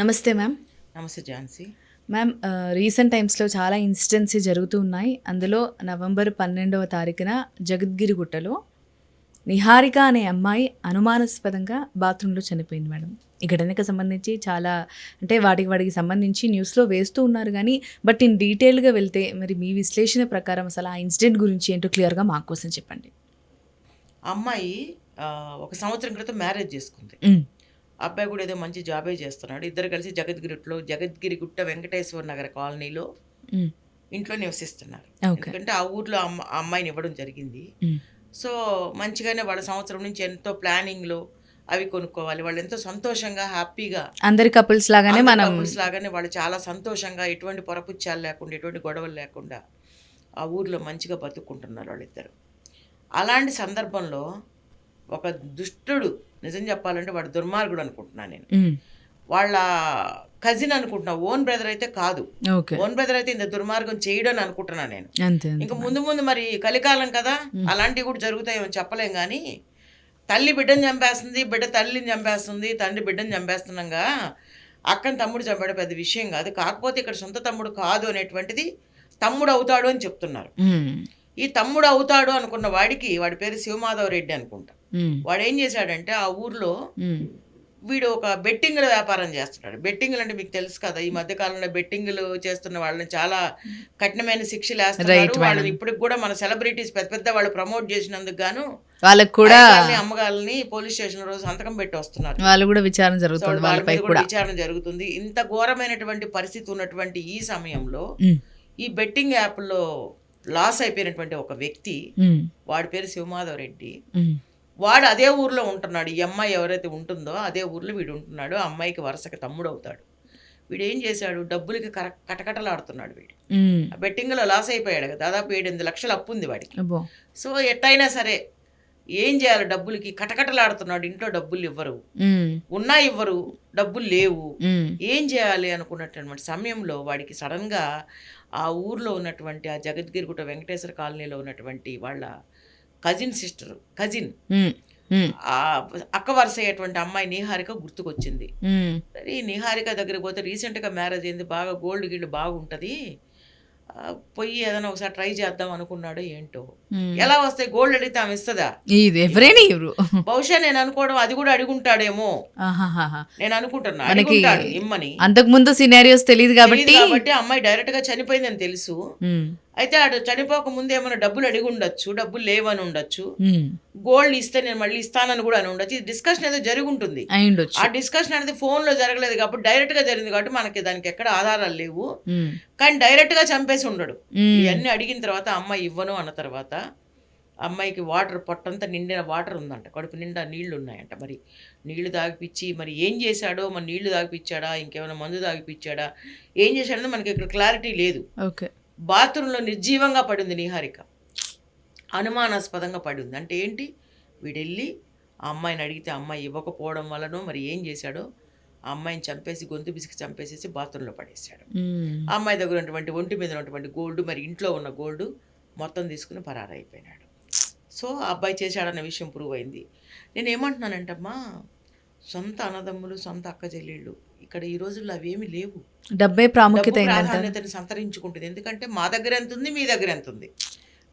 నమస్తే మ్యామ్. నమస్తే Jhansi. Ma'am recent టైమ్స్లో చాలా ఇన్సిడెంట్స్ జరుగుతూ ఉన్నాయి. అందులో నవంబర్ పన్నెండవ తారీఖున జగద్గిరిగుట్టలో నిహారిక అనే అమ్మాయి అనుమానాస్పదంగా బాత్రూంలో చనిపోయింది మేడం. ఈ ఘటనకు సంబంధించి చాలా అంటే వాటికి వాటికి సంబంధించి న్యూస్లో వేస్తూ ఉన్నారు కానీ బట్ ఇన్ డీటెయిల్గా వెళ్తే మరి మీ విశ్లేషణ ప్రకారం అసలు ఆ ఇన్సిడెంట్ గురించి ఏంటో క్లియర్గా మా కోసం చెప్పండి. అమ్మాయి ఒక సంవత్సరం క్రితం మ్యారేజ్ చేసుకుంది. అబ్బాయి కూడా ఏదో మంచి జాబే చేస్తున్నాడు. ఇద్దరు కలిసి జగద్గిరిలో జగద్గిరి గుట్ట వెంకటేశ్వర నగర్ కాలనీలో ఇంట్లో నివసిస్తున్నారు. ఎందుకంటే ఆ ఊర్లో అమ్మ ఆ అమ్మాయిని ఇవ్వడం జరిగింది. సో మంచిగానే వాళ్ళ సంవత్సరం నుంచి ఎంతో ప్లానింగ్లో అవి కొనుక్కోవాలి. వాళ్ళు ఎంతో సంతోషంగా హ్యాపీగా అందరి కపుల్స్ లాగానే మనం couples లాగానే వాళ్ళు చాలా సంతోషంగా ఎటువంటి పొరపుచ్చాలు లేకుండా ఎటువంటి గొడవలు లేకుండా ఆ ఊర్లో మంచిగా బతుక్కుంటున్నారు వాళ్ళిద్దరు. అలాంటి సందర్భంలో ఒక దుష్టుడు నిజం చెప్పాలంటే వాడు దుర్మార్గుడు అనుకుంటున్నాను నేను. వాళ్ళ కజిన్ అనుకుంటున్నా. ఓన్ బ్రదర్ అయితే కాదు. ఓన్ బ్రదర్ అయితే ఇంత దుర్మార్గం చేయడం అని అనుకుంటున్నా నేను. ఇంకా ముందు ముందు మరి కలికాలం కదా అలాంటివి కూడా జరుగుతాయేమో చెప్పలేం కానీ తల్లి బిడ్డను చంపేస్తుంది బిడ్డ తల్లిని చంపేస్తుంది తండ్రి బిడ్డను చంపేస్తున్నాగా అక్కని తమ్ముడు చంపడం పెద్ద విషయం కాదు. కాకపోతే ఇక్కడ సొంత తమ్ముడు కాదు అనేటువంటిది తమ్ముడు అవుతాడు అని చెప్తున్నారు. ఈ తమ్ముడు అవుతాడు అనుకున్న వాడికి వాడి పేరు శివమాధవ రెడ్డి అనుకుంటా. వాడు ఏం చేశాడంటే ఆ ఊర్లో. వీడు ఒక బెట్టింగ్ల వ్యాపారం చేస్తున్నాడు. బెట్టింగ్లు అంటే మీకు తెలుసు కదా ఈ మధ్య కాలంలో బెట్టింగ్లు చేస్తున్న వాళ్ళని చాలా కఠినమైన శిక్షలు వేస్తున్నారు. వాళ్ళని. ఇప్పటికి కూడా మన సెలబ్రిటీస్ పెద్ద పెద్ద వాళ్ళు ప్రమోట్ చేసినందుకు గాను వాళ్ళకి కూడా అమ్మగారిని పోలీస్ స్టేషన్ రోజు సంతకం పెట్టి వస్తున్నారు వాళ్ళు కూడా విచారణ జరుగుతుంది వాళ్ళ వాళ్ళపై కూడా విచారణ జరుగుతుంది. ఇంత ఘోరమైనటువంటి పరిస్థితి ఉన్నటువంటి ఈ సమయంలో ఈ బెట్టింగ్ యాప్లో లాస్ అయిపోయినటువంటి ఒక వ్యక్తి వాడి పేరు శివమాధవ్ రెడ్డి వాడు అదే ఊర్లో ఉంటున్నాడు. ఈ అమ్మాయి ఎవరైతే ఉంటుందో అదే ఊర్లో వీడు ఉంటున్నాడు. ఆ అమ్మాయికి వరుసకి తమ్ముడు అవుతాడు. వీడు ఏం చేశాడు? డబ్బులకి కర కటకటలాడుతున్నాడు వీడు. బెట్టింగ్లో లాస్ అయిపోయాడు కదా. దాదాపు ఏడెనిమిది లక్షలు అప్పు ఉంది వాడికి. సో ఎట్టయినా సరే ఏం చేయాలి డబ్బులకి? కటకటలాడుతున్నాడు. ఇంట్లో డబ్బులు ఇవ్వరు. ఉన్నా ఇవ్వరు. డబ్బులు లేవు. ఏం చేయాలి అనుకున్నటువంటి సమయంలో వాడికి సడన్గా ఆ ఊర్లో ఉన్నటువంటి ఆ జగద్గిరిగుట్ట వెంకటేశ్వర కాలనీలో ఉన్నటువంటి వాళ్ళ కజిన్ సిస్టర్ కజిన్. అక్క వరుస అయ్యేటువంటి అమ్మాయి నిహారిక గుర్తుకొచ్చింది. సరే ఈ నిహారిక దగ్గరికి పోతే రీసెంట్గా మ్యారేజ్ అయింది బాగా గోల్డ్ గిల్డ్ బాగుంటుంది. పోయి ఏదైనా ఒకసారి ట్రై చేద్దాం అనుకున్నాడో ఏంటో. ఎలా వస్తాయి గోల్డ్ అడిగితే ఆమె ఇస్తుందా? ఎవరైనా బహుశా నేను అనుకోవడం అది కూడా అడుగుంటాడేమో. నేను అనుకుంటున్నా అడుగుంటాడు ఇమ్మని. అంతకు ముందు సినారియోస్ తెలియదు కాబట్టి కాబట్టి అమ్మాయి డైరెక్ట్గా చనిపోయిందని తెలుసు. అయితే ఆడు చనిపోక ముందు ఏమైనా డబ్బులు అడిగి ఉండొచ్చు డబ్బులు లేవని ఉండొచ్చు. గోల్డ్ ఇస్తే నేను మళ్ళీ ఇస్తానని కూడా అని ఉండొచ్చు. డిస్కషన్ ఏదో జరిగి ఉంటుంది ఆ డిస్కషన్ అనేది ఫోన్లో జరగలేదు కాబట్టి డైరెక్ట్గా జరిగింది కాబట్టి మనకి దానికి ఎక్కడ ఆధారాలు లేవు. కానీ డైరెక్ట్గా చంపేసి ఉండడు. ఇవన్నీ అడిగిన తర్వాత అమ్మాయి ఇవ్వను అన్న తర్వాత అమ్మాయికి వాటర్ పొట్టంతా నిండిన వాటర్ ఉందంట. కడుపు నిండా నీళ్ళు ఉన్నాయంట. మరి నీళ్ళు తాగిపిచ్చి మరి ఏం చేశాడో? మరి నీళ్ళు తాగిపిచ్చాడా? ఇంకేమైనా మందు తాగిపిచ్చాడా? ఏం చేశాడో మనకి ఇక్కడ క్లారిటీ లేదు. ఓకే. బాత్రూంలో నిర్జీవంగా పడింది నిహారిక. అనుమానాస్పదంగా పడింది. అంటే ఏంటి? వీడెళ్ళి ఆ అమ్మాయిని అడిగితే ఆ అమ్మాయి ఇవ్వకపోవడం వలనో మరి ఏం చేశాడో? ఆ అమ్మాయిని చంపేసి గొంతు బిసికి చంపేసేసి బాత్రూంలో పడేశాడు. ఆ అమ్మాయి దగ్గర ఉన్నటువంటి ఒంటి మీద ఉన్నటువంటి గోల్డ్ మరి ఇంట్లో ఉన్న గోల్డ్ మొత్తం తీసుకుని పరారైపోయినాడు. సో ఆ అబ్బాయి చేశాడన్న విషయం ప్రూవ్ అయింది. నేను ఏమంటున్నానంటమ్మా సొంత అన్నదమ్ములు సొంత అక్క చెల్లెళ్ళు ఇక్కడ ఈ రోజుల్లో అవేమీ లేవు. డబ్బే ప్రాముఖ్యత ప్రాధాన్యతని సంతరించుకుంటుంది. ఎందుకంటే మా దగ్గర ఎంత ఉంది మీ దగ్గర ఎంత ఉంది?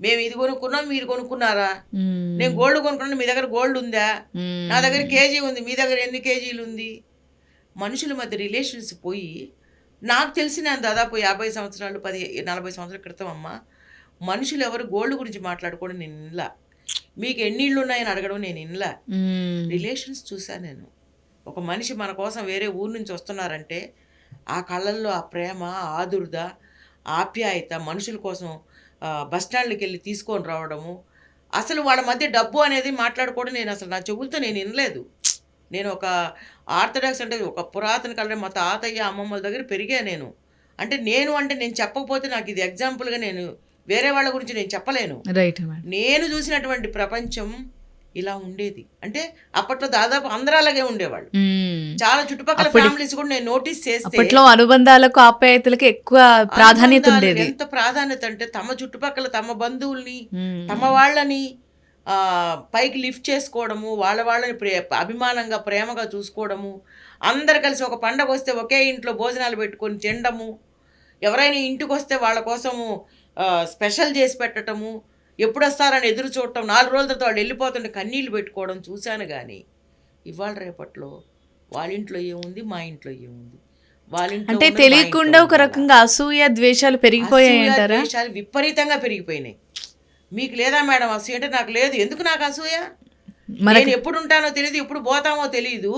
మేము ఇది కొనుక్కున్నాం మీరు కొనుక్కున్నారా? నేను గోల్డ్ కొనుక్కున్నాను మీ దగ్గర గోల్డ్ ఉందా? నా దగ్గర కేజీ ఉంది మీ దగ్గర ఎన్ని కేజీలు ఉంది? మనుషుల మధ్య రిలేషన్స్ పోయి నాకు తెలిసిన దాదాపు యాభై సంవత్సరాలు పది నలభై సంవత్సరాల క్రితం అమ్మ మనుషులు ఎవరు గోల్డ్ గురించి మాట్లాడుకోవడం నేను ఇన్లా. మీకు ఎన్ని ఇళ్ళు ఉన్నాయని అడగడం నేను ఇన్లా. రిలేషన్స్ చూశాను నేను. ఒక మనిషి మన కోసం వేరే ఊరు నుంచి వస్తున్నారంటే ఆ కళ్ళల్లో ఆ ప్రేమ ఆదుర్ద ఆప్యాయత మనుషుల కోసం బస్ స్టాండ్కి వెళ్ళి తీసుకొని రావడము. అసలు వాళ్ళ మధ్య డబ్బు అనేది మాట్లాడుకోవడం నేను అసలు నా చెవులతో నేను వినలేదు. నేను ఒక ఆర్థడాక్స్ అంటే ఒక పురాతన కళ మా తాతయ్య అమ్మమ్మల దగ్గర పెరిగా నేను. అంటే నేను అంటే నేను చెప్పకపోతే నాకు ఇది ఎగ్జాంపుల్గా నేను వేరే వాళ్ళ గురించి నేను చెప్పలేను. రైట్ నేను చూసినటువంటి ప్రపంచం ఇలా ఉండేది. అంటే అప్పట్లో దాదాపు అందరూ అలాగే ఉండేవాళ్ళు. చాలా చుట్టుపక్కల ఫ్యామిలీస్ కూడా నేను నోటీస్ చేస్తే అప్పట్లో అనుబంధాలకు ఆప్యాయతలకు ఎక్కువ ప్రాధాన్యత ఉండేది. ఎంత ప్రాధాన్యత అంటే తమ చుట్టుపక్కల తమ బంధువుల్ని తమ వాళ్ళని పైకి లిఫ్ట్ చేసుకోవడము వాళ్ళ వాళ్ళని ప్రే అభిమానంగా ప్రేమగా చూసుకోవడము అందరు కలిసి ఒక పండగ వస్తే ఒకే ఇంట్లో భోజనాలు పెట్టుకొని తినడము ఎవరైనా ఇంటికి వస్తే వాళ్ళ కోసము స్పెషల్ చేసి పెట్టడము ఎప్పుడు వస్తారని ఎదురు చూడటం నాలుగు రోజుల తర్వాత వాళ్ళు వెళ్ళిపోతుంటే కన్నీళ్ళు పెట్టుకోవడం చూశాను కానీ ఇవాళ రేపట్లో వాళ్ళ ఇంట్లో ఏముంది మా ఇంట్లో ఏముంది? వాళ్ళ ఇంట్లో అంటే తెలియకుండా ఒక? రకంగా అసూయ ద్వేషాలు పెరిగిపోయాయి ద్వేషాలు విపరీతంగా పెరిగిపోయినాయి. మీకు లేదా మేడం అసూయ అంటే నాకు లేదు. ఎందుకు నాకు అసూయ? నేను ఎప్పుడు ఉంటానో తెలియదు ఎప్పుడు పోతామో తెలియదు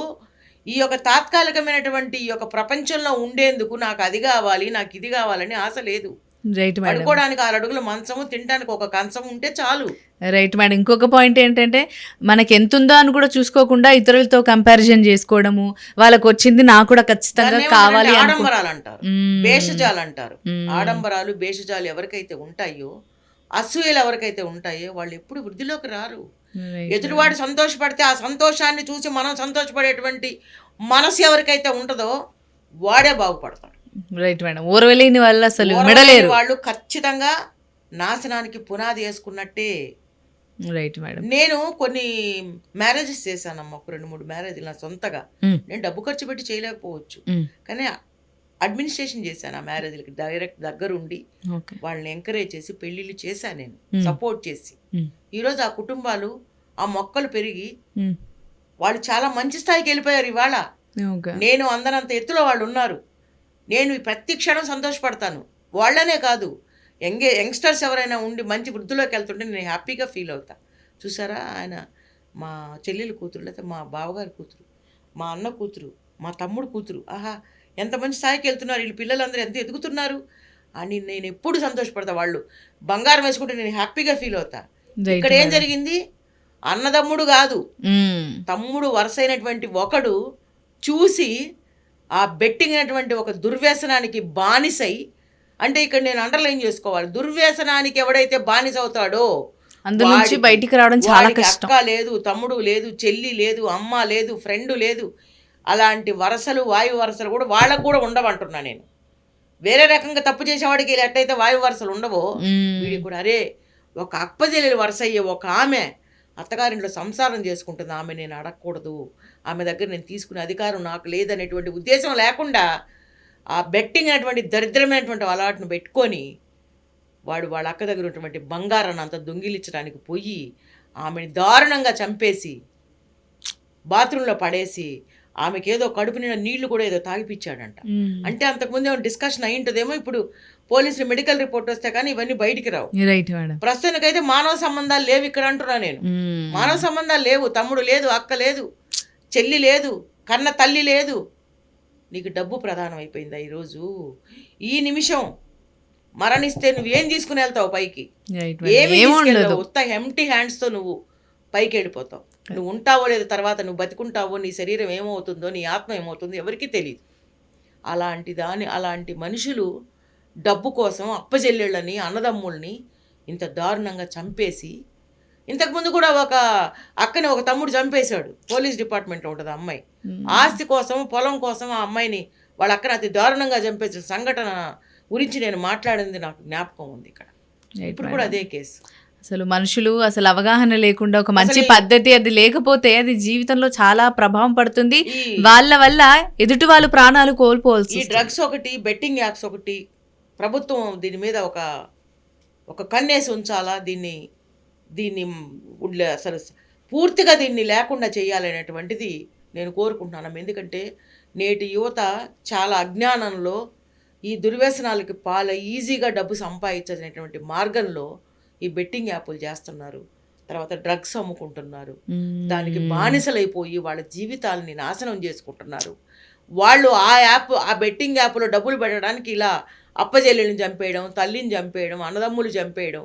ఈ యొక్క తాత్కాలికమైనటువంటి ఈ యొక్క ప్రపంచంలో ఉండేందుకు నాకు అది కావాలి నాకు ఇది కావాలని ఆశ లేదు. రైట్ మేడం పడుకోవడానికి ఆరు అడుగుల మంచము తినడానికి ఒక కంచం ఉంటే చాలు. రైట్ మేడం ఇంకొక పాయింట్ ఏంటంటే మనకి ఎంత ఉందో అని కూడా చూసుకోకుండా ఇతరులతో కంపారిజన్ చేసుకోవడము వాళ్ళకి వచ్చింది నాకు కూడా ఖచ్చితంగా కావాలి ఆడంబరాలు అంటారు. భేషజాలు అంటారు. ఆడంబరాలు భేషజాలు ఎవరికైతే ఉంటాయో అసూయలు ఎవరికైతే ఉంటాయో వాళ్ళు ఎప్పుడు వృద్ధిలోకి రారు. ఎదుటివాడు సంతోషపడితే ఆ సంతోషాన్ని చూసి మనం సంతోషపడేటువంటి మనసు ఎవరికైతే ఉంటుందో వాడే బాగుపడతాడు. రైట్ మేడం ఓర్వలేని వాళ్ళు అసలు మెడలేరు. వాళ్ళు ఖచ్చితంగా నాశనానికి పునాది వేసుకున్నట్టే. రైట్ మేడం నేను కొన్ని మ్యారేజెస్ చేశానమ్మా ఒక రెండు మూడు మ్యారేజ్లు నా సొంతగా. మ్మ్. నేను డబ్బు ఖర్చు పెట్టి చేయలేకపోవచ్చు. మ్మ్. కానీ అడ్మినిస్ట్రేషన్ చేశాను ఆ మ్యారేజ్లకి డైరెక్ట్ దగ్గరుండి వాళ్ళని ఎంకరేజ్ చేసి పెళ్ళిళ్ళు చేశాను నేను. సపోర్ట్ చేసి. మ్మ్. ఈరోజు ఆ కుటుంబాలు ఆ మొక్కలు పెరిగి. వాళ్ళు చాలా మంచి స్థాయికి వెళ్ళిపోయారు ఇవాళ. నేను అందనంత ఎత్తులో వాళ్ళు ఉన్నారు. నేను ప్రతి క్షణం సంతోషపడతాను. వాళ్ళనే కాదు. యంగే యంగ్స్టర్స్ ఎవరైనా ఉండి మంచి వృద్ధిలోకి వెళ్తుంటే నేను హ్యాపీగా ఫీల్ అవుతా. చూసారా ఆయన? మా చెల్లెలు కూతురు లేకపోతే మా బావగారి కూతురు మా అన్న కూతురు మా తమ్ముడు కూతురు. ఆహా ఎంత మంచి స్థాయికి వెళ్తున్నారు. వీళ్ళు పిల్లలందరూ ఎంత ఎదుగుతున్నారు? అని నేను ఎప్పుడు సంతోషపడతా. వాళ్ళు బంగారం వేసుకుంటే నేను హ్యాపీగా ఫీల్ అవుతా. ఇక్కడ ఏం జరిగింది? అన్నదమ్ముడు కాదు. మ్మ్. తమ్ముడు వరుసైనటువంటి ఒకడు చూసి ఆ బెట్టింగ్ అనేటువంటి ఒక దుర్వ్యసనానికి బానిసై అంటే ఇక్కడ నేను అండర్లైన్ చేసుకోవాలి. దుర్వ్యసనానికి ఎవడైతే బానిస అవుతాడో అందులో నుంచి బయటికి రావడం చాలా కష్టం అక్క లేదు తమ్ముడు లేదు చెల్లి లేదు అమ్మ లేదు ఫ్రెండ్ లేదు. అలాంటి వరసలు వాయు వరసలు కూడా వాళ్ళకు కూడా ఉండవంటున్నా నేను. వేరే రకంగా తప్పు చేసేవాడికి ఎట్టయితే వాయు వరసలు ఉండవో. వీడికి కూడా అరే ఒక అప్పజెల్లి వరుస అయ్యే ఒక ఆమె అత్తగారింట్లో సంసారం చేసుకుంటుంది. ఆమె నేను అడగకూడదు. ఆమె దగ్గర నేను తీసుకునే అధికారం నాకు లేదనేటువంటి ఉద్దేశం లేకుండా ఆ బెట్టింగ్ అనేటువంటి దరిద్రమైనటువంటి అలవాటును పెట్టుకొని వాడు వాళ్ళ అక్క దగ్గర ఉన్నటువంటి బంగారాన్ని అంత దొంగిలించడానికి పోయి ఆమెని దారుణంగా చంపేసి బాత్రూంలో పడేసి ఆమెకి ఏదో కడుపు నిండా నీళ్ళు కూడా ఏదో తాగిపిచ్చాడంట. మ్మ్. అంటే అంతకుముందు ఏమైనా డిస్కషన్ అయి ఉంటుందేమో ఇప్పుడు పోలీసులు మెడికల్ రిపోర్ట్ వస్తే కానీ ఇవన్నీ బయటికి రావు. ప్రస్తుతానికైతే మానవ సంబంధాలు లేవు ఇక్కడ అంటున్నా నేను. మానవ సంబంధాలు లేవు తమ్ముడు లేదు అక్క లేదు చెల్లి లేదు కన్న తల్లి లేదు. నీకు డబ్బు ప్రధానం అయిపోయిందా ఈరోజు? ఈ నిమిషం మరణిస్తే నువ్వేం తీసుకుని వెళ్తావు పైకి? ఏమి ఉత్త ఎంటీ హ్యాండ్స్తో నువ్వు. పైకి వెళ్ళిపోతావు నువ్వు ఉంటావో లేదు తర్వాత నువ్వు బతికుంటావో నీ శరీరం ఏమవుతుందో నీ ఆత్మ ఏమవుతుందో ఎవరికీ తెలియదు అలాంటి దాని అలాంటి మనుషులు డబ్బు కోసం అప్పచెల్లెళ్ళని అన్నదమ్ముల్ని ఇంత దారుణంగా చంపేసి ఇంతకుముందు కూడా ఒక అక్కని ఒక తమ్ముడు చంపేశాడు. పోలీస్ డిపార్ట్మెంట్లో ఉంటుంది అమ్మాయి. మ్మ్. ఆస్తి కోసం పొలం కోసం ఆ అమ్మాయిని వాళ్ళ అక్కని అతి దారుణంగా చంపేసిన సంఘటన గురించి నేను మాట్లాడింది నాకు జ్ఞాపకం ఉంది ఇక్కడ. ఇప్పుడు కూడా అదే కేసు. అసలు మనుషులు అసలు అవగాహన లేకుండా ఒక మంచి పద్ధతి అది లేకపోతే అది జీవితంలో చాలా ప్రభావం పడుతుంది. వాళ్ళ వల్ల ఎదుటి వాళ్ళు ప్రాణాలు కోల్పోవాల్సి ఈ. డ్రగ్స్ ఒకటి బెట్టింగ్ యాప్స్ ఒకటి ప్రభుత్వం దీని మీద ఒక ఒక కన్నేసి ఉంచాలా? దీన్ని దీన్ని అసలు పూర్తిగా దీన్ని లేకుండా చేయాలనేటువంటిది నేను కోరుకుంటున్నాను. ఎందుకంటే నేటి యువత చాలా అజ్ఞానంలో ఈ దుర్వ్యసనాలకి పాల ఈజీగా డబ్బు సంపాదించేటువంటి మార్గంలో ఈ బెట్టింగ్ యాప్లు చేస్తున్నారు. తర్వాత డ్రగ్స్ అమ్ముకుంటున్నారు. మ్మ్. దానికి బానిసలైపోయి వాళ్ళ జీవితాలని నాశనం చేసుకుంటున్నారు. వాళ్ళు ఆ యాప్ ఆ బెట్టింగ్ యాప్లో డబ్బులు పెట్టడానికి ఇలా అప్పజెల్లిని చంపేయడం తల్లిని చంపేయడం అన్నదమ్ములు చంపేయడం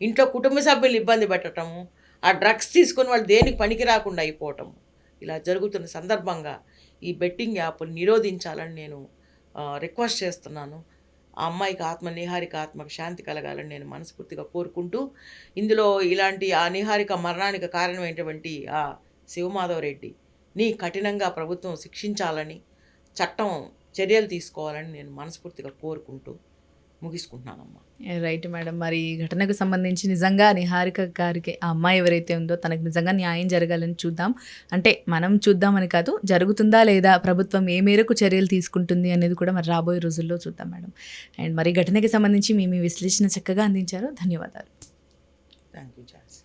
ఇంట్లో కుటుంబ సభ్యులు ఇబ్బంది పెట్టడము ఆ డ్రగ్స్ తీసుకొని వాళ్ళు దేనికి పనికి రాకుండా అయిపోవటం ఇలా జరుగుతున్న సందర్భంగా ఈ బెట్టింగ్ యాప్ని నిరోధించాలని నేను రిక్వెస్ట్ చేస్తున్నాను. ఆ అమ్మాయికి ఆత్మ నిహారిక ఆత్మకు శాంతి కలగాలని నేను మనస్ఫూర్తిగా కోరుకుంటూ ఇందులో ఇలాంటి ఆ నిహారిక మరణానికి కారణమైనటువంటి ఆ శివమాధవరెడ్డి నీ కఠినంగా ప్రభుత్వం శిక్షించాలని చట్టం చర్యలు తీసుకోవాలని నేను మనస్ఫూర్తిగా కోరుకుంటూ ముగించుకుంటున్నానమ్మా రైట్ మేడం మరి ఈ ఘటనకు సంబంధించి నిజంగా నిహారిక గారికి ఆ అమ్మాయి ఎవరైతే ఉందో తనకు నిజంగా న్యాయం జరగాలని చూద్దాం. అంటే మనం చూద్దామని కాదు జరుగుతుందా లేదా ప్రభుత్వం ఏ మేరకు చర్యలు తీసుకుంటుంది అనేది కూడా మరి రాబోయే రోజుల్లో చూద్దాం మేడం అండ్ మరి ఘటనకి సంబంధించి మీ మీ విశ్లేషణ చక్కగా అందించారు. ధన్యవాదాలు. Thank you